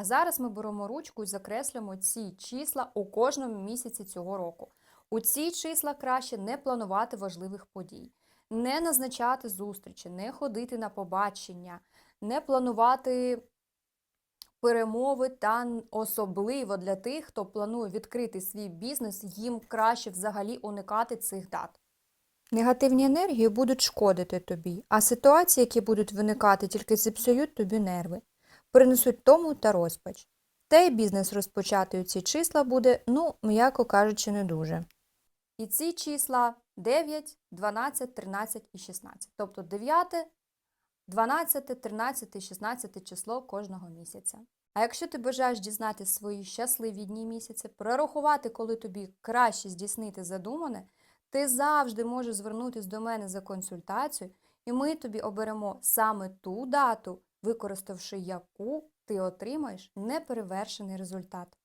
А зараз ми беремо ручку і закреслюємо ці числа у кожному місяці цього року. У ці числа краще не планувати важливих подій, не назначати зустрічі, не ходити на побачення, не планувати перемови та особливо для тих, хто планує відкрити свій бізнес, їм краще взагалі уникати цих дат. Негативні енергії будуть шкодити тобі, а ситуації, які будуть виникати, тільки зіпсують тобі нерви, принесуть тому та розпач. Та й бізнес розпочати у ці числа буде, ну, м'яко кажучи, не дуже. І ці числа 9, 12, 13 і 16. Тобто 9, 12, 13 і 16 число кожного місяця. А якщо ти бажаєш дізнати свої щасливі дні місяця, прорахувати, коли тобі краще здійснити задумане, ти завжди можеш звернутися до мене за консультацією, і ми тобі оберемо саме ту дату, використавши яку ти отримаєш неперевершений результат.